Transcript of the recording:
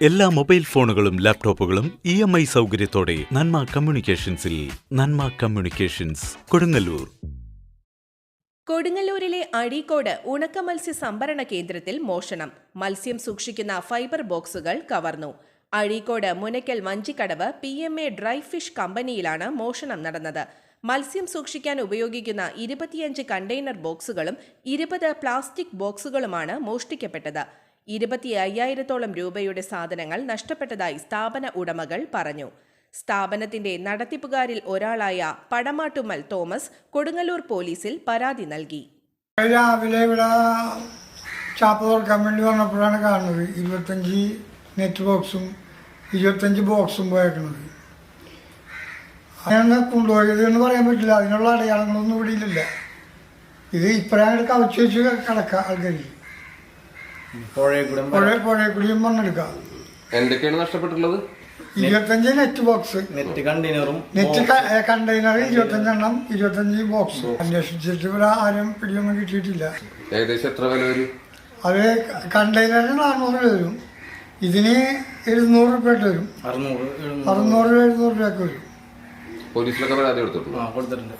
എല്ലാ മൊബൈൽ ഫോണുകളും ലാപ്ടോപ്പുകളും ഇ എം ഐ സൗകര്യത്തോടെ നന്മ കമ്മ്യൂണിക്കേഷൻസിൽ നന്മ കമ്മ്യൂണിക്കേഷൻസ് കൊടുങ്ങല്ലൂർ. കൊടുങ്ങല്ലൂരിലെ അഴീക്കോട് ഉണക്ക മത്സ്യ സംഭരണ കേന്ദ്രത്തിൽ മോഷണം. മത്സ്യം സൂക്ഷിക്കുന്ന ഫൈബർ ബോക്സുകൾ കവർന്നു. Azhikode Munakkal Vanchikkadavu P M A dry fish കമ്പനിയിലാണ് മോഷണം നടന്നത്. മത്സ്യം സൂക്ഷിക്കാൻ ഉപയോഗിക്കുന്ന ഇരുപത്തിയഞ്ച് കണ്ടെയ്നർ ബോക്സുകളും ഇരുപത് പ്ലാസ്റ്റിക് ബോക്സുകളുമാണ് മോഷ്ടിക്കപ്പെട്ടത്. ഇരുപത്തി അയ്യായിരത്തോളം രൂപയുടെ സാധനങ്ങൾ നഷ്ടപ്പെട്ടതായി സ്ഥാപന ഉടമകൾ പറഞ്ഞു. സ്ഥാപനത്തിന്റെ നടത്തിപ്പുകാരിൽ ഒരാളായ പടമാട്ടുമ്മൽ തോമസ് കൊടുങ്ങല്ലൂർ പോലീസിൽ പരാതി നൽകി. രാവിലെ ഇവിടെ ചാപ്പ തുറക്കാൻ വേണ്ടി നെറ്റ് ബോക്സും ഇരുപത്തഞ്ച് ബോക്സും പോയേക്കുന്നത് അങ്ങനെ കൊണ്ടുപോയത് എന്ന് പറയാൻ പറ്റില്ല. അതിനുള്ള അടയാളങ്ങളൊന്നും ഇവിടെ ഇല്ല ഇത് ഇപ്രായം കവച്ച് വെച്ച് കിടക്കുക ആൾക്കാർ പുഴയിൽ പുഴയിൽ കൂടിയും എന്തൊക്കെയാണ് നഷ്ടപ്പെട്ടുള്ളത് ഇരുപത്തഞ്ച് നെറ്റ് ബോക്സ് നെറ്റ് കണ്ടെയ്നറും നെറ്റ് കണ്ടെയ്നർ ഇരുപത്തഞ്ചെണ്ണം ഇരുപത്തഞ്ച് ബോക്സ് അന്വേഷിച്ചിട്ട് ഇവിടെ ആരും പിടിയൊന്നും കിട്ടിയിട്ടില്ല. ഏകദേശം എത്ര വില വരും? അത് കണ്ടെയ്നറിന് നാനൂറ് രൂപ വരും. ഇതിന് എഴുന്നൂറ് രൂപ വരും. അറുന്നൂറ് അറുന്നൂറ് എഴുന്നൂറ് രൂപയൊക്കെ വരും. പോലീസിലൊക്കെ പരാതി കൊടുത്തിട്ടുണ്ട്. ആ കൊടുത്തിട്ടുണ്ട്.